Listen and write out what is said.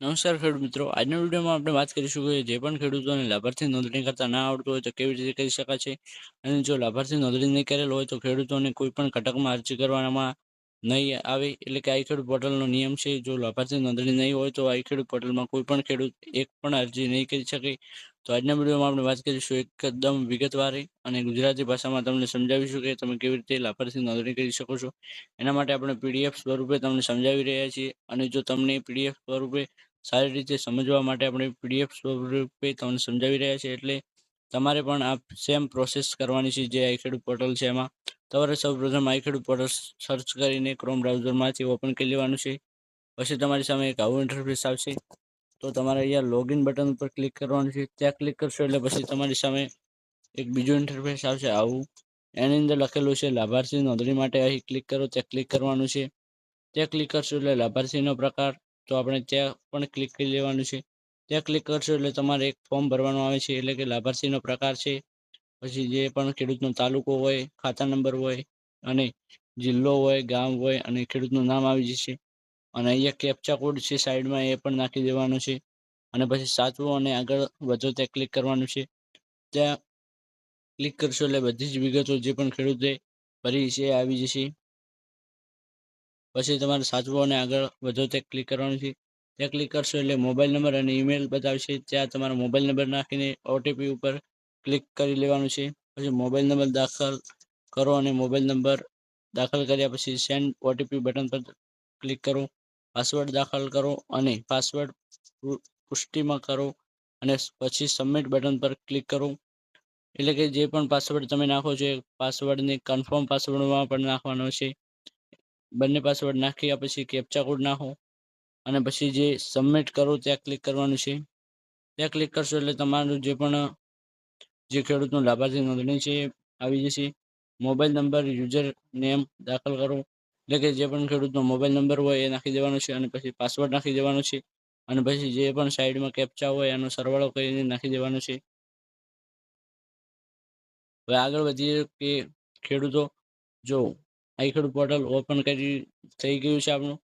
નમસ્કાર ખેડૂત મિત્રો. આજના વિડીયોમાં આપણે વાત કરીશું કે જે પણ ખેડૂતોને લાભાર્થી નોંધણી કરતા ના આવડતું હોય તો કેવી રીતે કરી શકાશે અને જો લાભાર્થી નોંધણી નહીં કરેલ હોય તો ખેડૂતોને કોઈ પણ ઘટકમાં અરજી કરવામાં નહીં આવે. એટલે કે આઈ ખેડૂત પોર્ટલનો નિયમ છે, જો લાભાર્થી નોંધણી નહીં હોય તો આઈ ખેડૂત પોર્ટલમાં કોઈ પણ ખેડૂત એક પણ અરજી નહીં કરી શકે. તો આજના વિડીયોમાં આપણે વાત કરીશું એકદમ વિગતવારે અને ગુજરાતી ભાષામાં તમને સમજાવીશું કે તમે કેવી રીતે લાભાર્થી નોંધણી કરી શકો છો. એના માટે આપણે પીડીએફ સ્વરૂપે તમને સમજાવી રહ્યા છીએ. અને જો તમને પીડીએફ સ્વરૂપે સારી રીતે સમજવા માટે આપણે પીડીએફ સ્વરૂપે તમને સમજાવી રહ્યા છીએ. એટલે તમારે પણ આ સેમ પ્રોસેસ કરવાની છે જે આઈ ખેડૂત પોર્ટલ છે એમાં. તમારે સૌપ્રથમ આઈ ખેડૂત પોર્ટલ સર્ચ કરીને ક્રોમ બ્રાઉઝરમાંથી ઓપન કરી લેવાનું છે. પછી તમારી સામે એક આવું ઇન્ટરફેસ આવશે. તો તમારે અહીંયા લોગિન બટન ઉપર ક્લિક કરવાનું છે. ત્યાં ક્લિક કરશો એટલે પછી તમારી સામે એક બીજું ઇન્ટરફેસ આવશે. આવું એની અંદર લખેલું છે, લાભાર્થી નોંધણી માટે અહીં ક્લિક કરો. ત્યાં ક્લિક કરવાનું છે. ત્યાં ક્લિક કરશો એટલે લાભાર્થીનો પ્રકાર તો આપણે ત્યાં પણ ક્લિક કરી લેવાનું છે. ત્યાં ક્લિક કરશો એટલે તમારે એક ફોર્મ ભરવાનું આવે છે, એટલે કે લાભાર્થીનો પ્રકાર છે. પછી જે પણ ખેડૂતનો તાલુકો હોય, ખાતા નંબર હોય, અને જિલ્લો હોય, ગામ હોય, અને ખેડૂતનું નામ આવી જશે. અને અહીંયા કેપ્ચા કોડ છે સાઈડમાં, એ પણ નાખી દેવાનો છે. અને પછી સાચવું અને આગળ વધો ત્યાં ક્લિક કરવાનું છે. ત્યાં ક્લિક કરશો એટલે બધી જ વિગતો જે પણ ખેડૂતે ભરી છે આવી જશે. પછી તમારે સાચવો અને આગળ વધો તે ક્લિક કરવાનું છે. ત્યાં ક્લિક કરશો એટલે મોબાઈલ નંબર અને ઈમેલ બતાવશે. ત્યાં તમારો મોબાઈલ નંબર નાખીને ઓટીપી ઉપર ક્લિક કરી લેવાનું છે. પછી મોબાઈલ નંબર દાખલ કરો અને મોબાઈલ નંબર દાખલ કર્યા પછી સેન્ડ ઓટીપી બટન પર ક્લિક કરો. પાસવર્ડ દાખલ કરો અને પાસવર્ડ પુષ્ટિમાં કરો અને પછી સબમિટ બટન પર ક્લિક કરો. એટલે કે જે પણ પાસવર્ડ તમે નાખો છો એ પાસવર્ડને કન્ફર્મ પાસવર્ડમાં પણ નાખવાનો છે. બંને પાસવર્ડ નાખ્યા પછી કેપ્ચા કોડ નાખો. અને પછી જે સબમિટ કરો, ત્યાં ક્લિક કરવાનું છે. ત્યાં ક્લિક કરશો એટલે તમારું જે પણ, જે ખેડૂતનું લાભાર્થી નોંધણી છે, આવી જશે. મોબાઈલ નંબર યુઝર નેમ દાખલ કરો. એટલે કે જે પણ ખેડૂતનો મોબાઈલ નંબર હોય એ નાખી દેવાનો છે અને પછી પાસવર્ડ નાખી દેવાનો છે. અને પછી જે પણ સાઈડમાં કેપ્ચા હોય એનો સરવાળો કરીને નાખી દેવાનો છે. હવે આગળ વધીએ કે ખેડૂતો જો આઈ ખેડૂત પોર્ટલ ઓપન કરી થઈ ગયું છે આપણું.